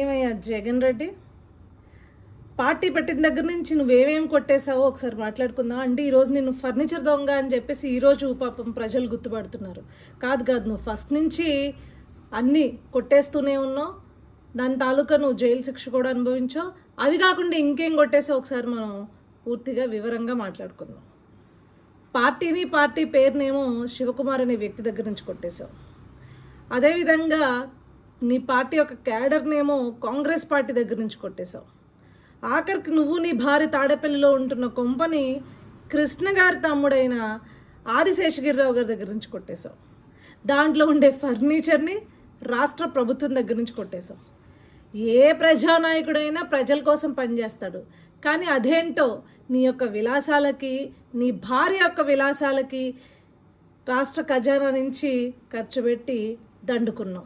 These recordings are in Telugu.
ఏమయ్యా జగన్ రెడ్డి? పార్టీ పెట్టిన దగ్గర నుంచి నువ్వేమేం కొట్టేశావో ఒకసారి మాట్లాడుకుందాం. అంటే ఈరోజు నేను ఫర్నిచర్ దొంగ అని చెప్పేసి ఈరోజు పాపం ప్రజలు గుర్తుపడుతున్నారు. కాదు కాదు నువ్వు ఫస్ట్ నుంచి అన్నీ కొట్టేస్తూనే ఉన్నావు. దాని తాలూకా నువ్వు జైలు శిక్ష కూడా అనుభవించావు. అవి కాకుండా ఇంకేం కొట్టేసావు ఒకసారి మనం పూర్తిగా వివరంగా మాట్లాడుకుందాం. పార్టీని పార్టీ పేరునేమో శివకుమార్ అనే వ్యక్తి దగ్గర నుంచి కొట్టేశావు. అదేవిధంగా నీ పార్టీ యొక్క క్యాడర్నేమో కాంగ్రెస్ పార్టీ దగ్గర నుంచి కొట్టేశావు. ఆఖరికి నువ్వు నీ భార్య తాడేపల్లిలో ఉంటున్న కొంపని కృష్ణ గారి తమ్ముడైన ఆదిశేషగిరిరావు గారి దగ్గర నుంచి కొట్టేశావు. దాంట్లో ఉండే ఫర్నిచర్ని రాష్ట్ర ప్రభుత్వం దగ్గర నుంచి కొట్టేశావు. ఏ ప్రజానాయకుడైనా ప్రజల కోసం పనిచేస్తాడు. కానీ అదేంటో నీ యొక్క విలాసాలకి నీ భార్య యొక్క విలాసాలకి రాష్ట్ర ఖజానా నుంచి ఖర్చు పెట్టి దండుకున్నాం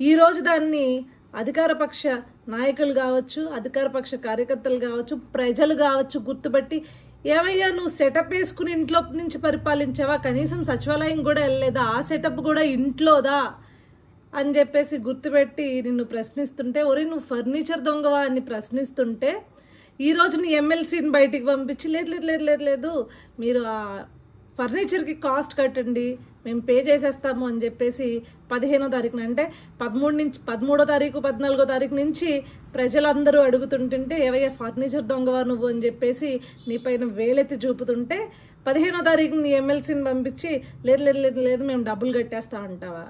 ఈరోజు దాన్ని అధికారపక్ష నాయకులు కావచ్చు అధికారపక్ష కార్యకర్తలు కావచ్చు ప్రజలు కావచ్చు గుర్తుపట్టి ఏమయ్యా నువ్వు సెటప్ వేసుకుని ఇంట్లో నుంచి పరిపాలించావా? కనీసం సచివాలయం కూడా వెళ్ళలేదా? ఆ సెటప్ కూడా ఇంట్లోదా? అని చెప్పేసి గుర్తుపెట్టి నిన్ను ప్రశ్నిస్తుంటే ఒరే నువ్వు ఫర్నిచర్ దొంగవా? అని ప్రశ్నిస్తుంటే ఈరోజు నీ ఎమ్మెల్సీని బయటికి పంపించి లేదు లేదు లేదు లేదు లేదు మీరు ఆ ఫర్నిచర్కి కాస్ట్ కట్టండి మేము పే చేసేస్తాము అని చెప్పేసి పదిహేనో తారీఖున అంటే పదమూడు నుంచి పదమూడో తారీఖు పద్నాలుగో తారీఖు నుంచి ప్రజలందరూ అడుగుతుంటుంటే ఏవయ్యా ఫర్నిచర్ దొంగవా నువ్వు అని చెప్పేసి నీ పైన వేలెత్తి చూపుతుంటే పదిహేనో తారీఖు నీ ఎమ్మెల్సీని పంపించి లేదు లేదు లేదు లేదు మేము డబ్బులు కట్టేస్తా అంటావా?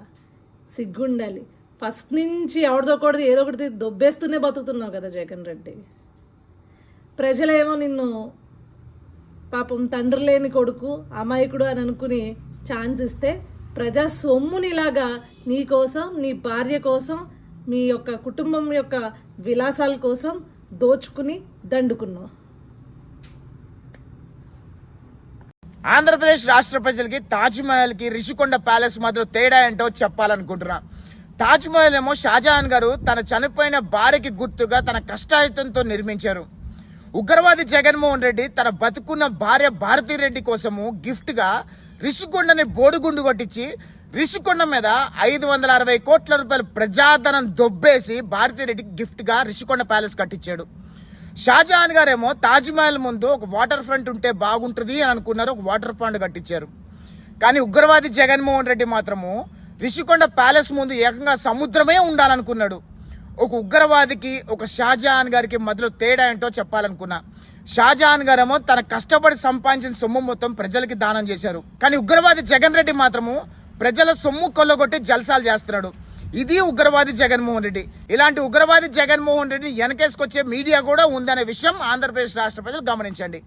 సిగ్గుండాలి. ఫస్ట్ నుంచి ఎవరిదో ఒకటి ఏదో ఒకటి దొబ్బేస్తూనే బతుకుతున్నావు కదా జగన్ రెడ్డి. ప్రజలేమో నిన్ను పాపం తండ్రి లేని కొడుకు అమాయకుడు అని అనుకుని ఛాన్స్ ఇస్తే ప్రజా సొమ్మునిలాగా నీ కోసం నీ భార్య కోసం మీ యొక్క కుటుంబం యొక్క విలాసాల కోసం దోచుకుని దండుకున్నావు. ఆంధ్రప్రదేశ్ రాష్ట్ర ప్రజలకి తాజ్మహల్కి రిషికొండ ప్యాలెస్ మధ్య తేడా ఏంటో చెప్పాలనుకుంటున్నా. తాజ్మహల్ ఏమో షాజహాన్ గారు తన చనిపోయిన భార్యకి గుర్తుగా తన కష్టాయుతంతో నిర్మించారు. ఉగ్రవాది జగన్మోహన్ రెడ్డి తన బతుకున్న భార్య భారతీ రెడ్డి కోసము గిఫ్ట్గా రిషికొండని బోడిగుండు కొట్టించి రిషికొండ మీద ఐదు వందల అరవై కోట్ల రూపాయల ప్రజాధనం దొబ్బేసి భారతీ రెడ్డికి గిఫ్ట్గా రిషికొండ ప్యాలెస్ కట్టించాడు. షాజహాన్ గారేమో తాజ్ మహల్ ముందు ఒక వాటర్ ఫ్రంట్ ఉంటే బాగుంటుంది అని అనుకున్నారు ఒక వాటర్ పాండ్ కట్టించారు. కానీ ఉగ్రవాది జగన్మోహన్ రెడ్డి మాత్రము రిషికొండ ప్యాలెస్ ముందు ఏకంగా సముద్రమే ఉండాలనుకున్నాడు. ఒక ఉగ్రవాదికి ఒక షాజహాన్ గారికి మధ్యలో తేడా ఏంటో చెప్పాలనుకున్నా. షాజహాన్ గారేమో తన కష్టపడి సంపాదించిన సొమ్ము మొత్తం ప్రజలకి దానం చేశారు. కానీ ఉగ్రవాది జగన్ రెడ్డి మాత్రము ప్రజల సొమ్ము కొల్లగొట్టి జల్సాలు చేస్తున్నాడు. ఇది ఉగ్రవాది జగన్మోహన్ రెడ్డి. ఇలాంటి ఉగ్రవాది జగన్మోహన్ రెడ్డి వెనకేసుకొచ్చే మీడియా కూడా ఉందనే విషయం ఆంధ్రప్రదేశ్ రాష్ట్ర ప్రజలు గమనించండి.